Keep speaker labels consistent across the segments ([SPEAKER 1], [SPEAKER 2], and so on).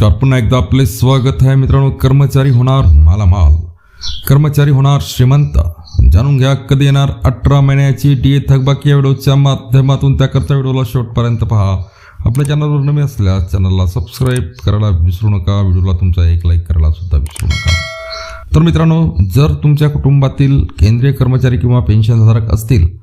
[SPEAKER 1] नमस्कार. पुन्हा एकदा आपले स्वागत आहे मित्रांनो. कर्मचारी होणार मालामाल. कर्मचारी होणार श्रीमंत. जाणून घ्या कधी येणार अठरा महिन्याची डी ए थकबाकी या व्हिडिओच्या माध्यमातून. त्याकरता व्हिडिओला शेवटपर्यंत पहा. आपल्या चॅनलवर नवीन असल्यास चॅनलला सबस्क्राईब करायला विसरू नका. व्हिडिओला तुमचा एक लाईक करायला सुद्धा विसरू नका. तर मित्रांनो जर तुमच्या कुटुंबातील केंद्रीय कर्मचारी किंवा पेन्शनधारक असतील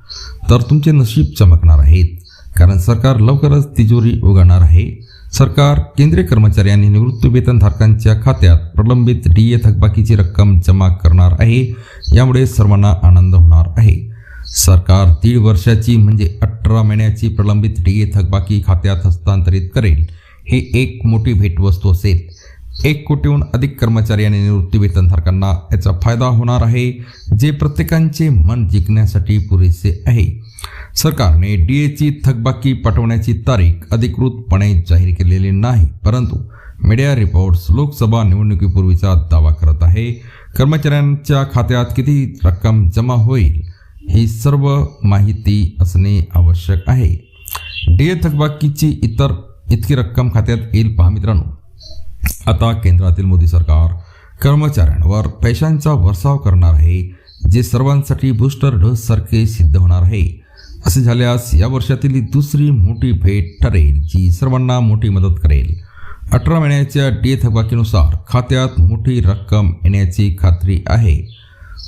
[SPEAKER 1] तर तुमचे नशीब चमकणार आहेत. कारण सरकार लवकरच तिजोरी उघडणार आहे. सरकार केंद्रीय कर्मचारी आणि निवृत्तीवेतनधारकांच्या खात्यात प्रलंबित डी ए थकबाकीची रक्कम जमा करणार आहे. यामुळे सर्वांना आनंद होणार आहे. सरकार दीड वर्षाची म्हणजे अठरा महिन्याची प्रलंबित डी ए थकबाकी खात्यात हस्तांतरित करेल. हे एक मोठी भेटवस्तू असेल. एक कोटीहून अधिक कर्मचारी आणि निवृत्ती वेतनधारकांना याचा फायदा होणार आहे जे प्रत्येकांचे मन जिंकण्यासाठी पुरेसे आहे. सरकारने डी एची थकबाकी पाठवण्याची तारीख अधिकृतपणे जाहीर केलेली नाही परंतु मीडिया रिपोर्ट्स लोकसभा निवडणुकीपूर्वीचा दावा करत आहे. कर्मचाऱ्यांच्या खात्यात किती रक्कम जमा होईल ही सर्व माहिती असणे आवश्यक आहे. डी ए थकबाकीची इतर इतकी रक्कम खात्यात येईल पहा मित्रांनो. आता केंद्रातील मोदी सरकार कर्मचाऱ्यांवर पैशांचा वर्साव करणार आहे जे सर्वांसाठी बूस्टर डोस सारखे सिद्ध होणार आहे. असे झाल्यास या वर्षातील ही दुसरी मोठी भेट ठरेल जी सर्वांना मोठी मदत करेल. अठरा महिन्याच्या डी थकबाकीनुसार खात्यात मोठी रक्कम येण्याची खात्री आहे.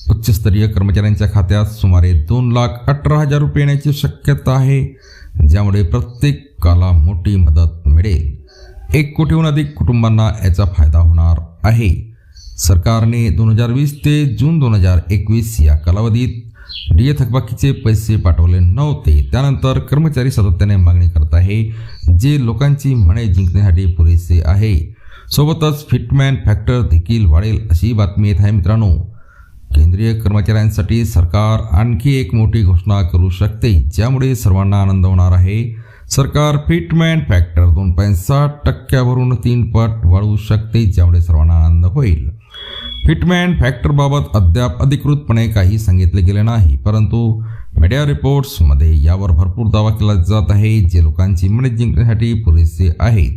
[SPEAKER 1] उच्चस्तरीय कर्मचाऱ्यांच्या खात्यात सुमारे दोन लाख अठरा हजार रुपये येण्याची शक्यता आहे ज्यामुळे प्रत्येकाला मोठी मदत मिळेल. एक कोटीहून अधिक कुटुंबांना याचा फायदा होणार आहे. सरकारने दोन हजार वीस ते जून दोन हजार एकवीस या कालावधीत डीए थकबाकीचे पैसे पाठवले नव्हते. त्यानंतर कर्मचारी सातत्याने मागणी करत आहे जे लोकांची मने जिंकण्यासाठी पुरेसे आहे. सोबतच फिटमॅन फॅक्टर देखील वाढेल अशी बातमी येत आहे मित्रांनो. केंद्रीय कर्मचाऱ्यांसाठी सरकार आणखी एक मोठी घोषणा करू शकते ज्यामुळे सर्वांना आनंद होणार आहे. सरकार फिटमॅन फॅक्टर दोन पॉईंट साठ टक्क्यावरून तीन पट वाढवू शकते ज्यामुळे सर्वांना आनंद होईल. फिटमॅन फॅक्टरबाबत अद्याप अधिकृतपणे काही सांगितले गेले नाही. परंतु मीडिया रिपोर्ट्समध्ये यावर भरपूर दावा केला जात आहे जे लोकांची मने जिंकण्यासाठी पुरेसे आहेत.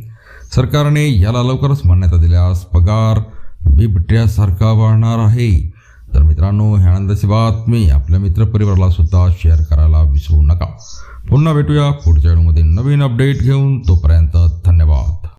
[SPEAKER 1] सरकारने याला लवकरच मान्यता दिल्यास पगार बिबट्यासारखा वाढणार आहे. तर मित्रांनो ह्या आनंदाची बातमी आपल्या मित्रपरिवाराला सुद्धा शेअर करायला विसरू नका. पुन्हा भेटूया पुढच्या व्हिडिओमध्ये. नवीन अपडेट घेऊन तोपर्यंत